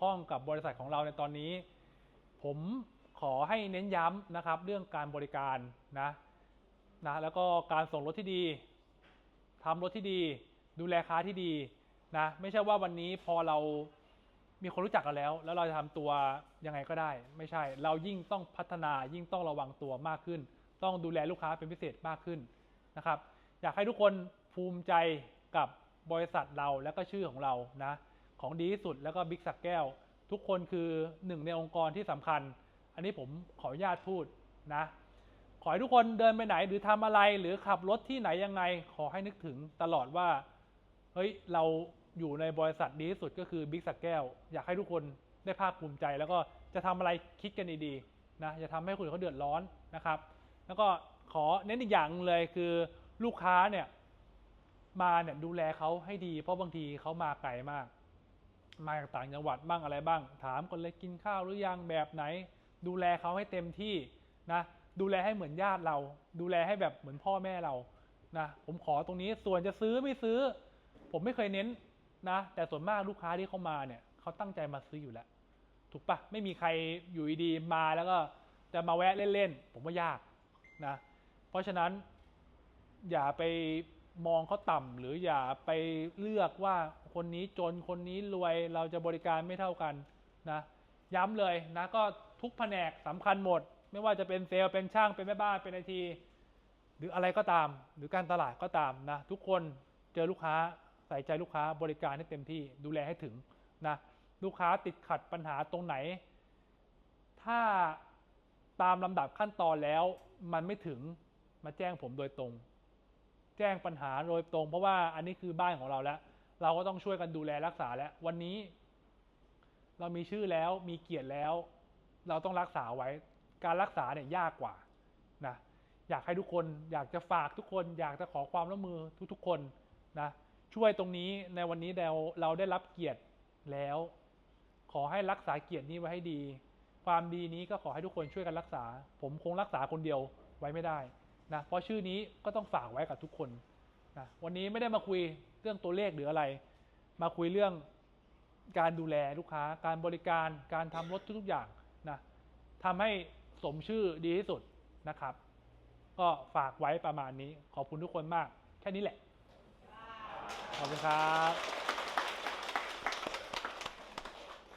ข้องกับบริษัทของเราในตอนนี้ ผมขอให้เน้นย้ำนะครับ เรื่องการบริการนะนะแล้วก็การส่งรถที่ดีทำรถที่ดี ดูแลค้าที่ดีนะไม่ใช่ว่าวันนี้พอเรามีคนรู้จักกันแล้ว แล้วเราจะทำตัวยังไงก็ได้ ไม่ใช่เรายิ่งต้องพัฒนายิ่งต้องระวังตัวมากขึ้น ต้องดูแลลูกค้าเป็นพิเศษมากขึ้นนะครับ อยากให้ทุกคนภูมิใจกับบริษัทเราและก็ชื่อของเรานะ ของดีที่สุดแล้วก็บิ๊กสักแก้ว ทุกคนคือหนึ่งในองค์กรที่สำคัญ อันนี้ผมขออนุญาตพูดนะ ขอให้ทุกคนเดินไปไหนหรือทำอะไรหรือขับรถที่ไหนยังไง ขอให้นึกถึงตลอดว่า เฮ้ย เราอยู่ในบริษัทดีที่สุดก็คือบิ๊กสักแก้ว อยากให้ทุกคนได้ภาคภูมิใจ แล้วก็จะทำอะไรคิดกันดีๆนะอย่าทำให้คนอื่นเขาเดือดร้อนนะครับ แล้วก็ขอเน้นอีกอย่างเลยคือลูกค้าเนี่ยมาเนี่ยดูแลเขาให้ดี เพราะบางทีเขามาไกลมาก มาจากต่างจังหวัดบ้างอะไรบ้าง ถามคนเลยกินข้าวหรือยังแบบไหน ดูแลเขาให้เต็มที่นะดูแลให้เหมือนญาติเรา ดูแลให้แบบเหมือนพ่อแม่เรานะผมขอตรงนี้ส่วนจะซื้อไม่ซื้อ ผมไม่เคยเน้นนะ แต่ส่วนมากลูกค้าที่เขามาเนี่ยเขาตั้งใจมาซื้ออยู่แล้ว ถูกปะไม่มีใครอยู่ดีมาแล้วก็จะมาแวะเล่นๆผมว่ายากนะ เพราะฉะนั้นอย่าไป มองเขาต่ำหรืออย่าไปเลือกว่าคนนี้จนคนนี้รวยเราจะบริการไม่เท่ากันนะย้ำเลยนะก็ทุกแผนกสำคัญหมด ไม่ว่าจะเป็นเซลล์เป็นช่างเป็นแม่บ้านเป็นไอที หรืออะไรก็ตาม หรือการตลาดก็ตามนะทุกคนเจอลูกค้าใส่ใจลูกค้าบริการให้เต็มที่ดูแลให้ถึงนะลูกค้าติดขัดปัญหาตรงไหน ถ้าตามลำดับขั้นตอนแล้วมันไม่ถึงมาแจ้งผมโดยตรง แจ้งปัญหาโดยตรง เพราะว่าอันนี้คือบ้านของเราแล้ว เราก็ต้องช่วยกันดูแลรักษาแล้ว วันนี้ เรามีชื่อแล้วมีเกียรติแล้ว เราต้องรักษาไว้ การรักษาเนี่ยยากกว่านะอยากให้ทุกคนอยากจะฝากทุกคน อยากจะขอความร่วมมือทุกๆคนนะช่วยตรงนี้ในวันนี้เราเราได้รับเกียรติแล้ว ขอให้รักษาเกียรตินี้ไว้ให้ดี ความดีนี้ก็ขอให้ทุกคนช่วยกันรักษา ผมคงรักษาคนเดียวไว้ไม่ได้ นะเพราะชื่อนี้ก็ต้องฝากไว้กับทุกคนนะวันนี้ไม่ได้มาคุยเรื่องตัวเลขหรืออะไร มาคุยเรื่องการดูแลลูกค้า การบริการการทำรถทุกๆอย่างนะทำให้สมชื่อดีที่สุดนะครับ ก็ฝากไว้ประมาณนี้ ขอบคุณทุกคนมาก แค่นี้แหละ ขอบคุณครับ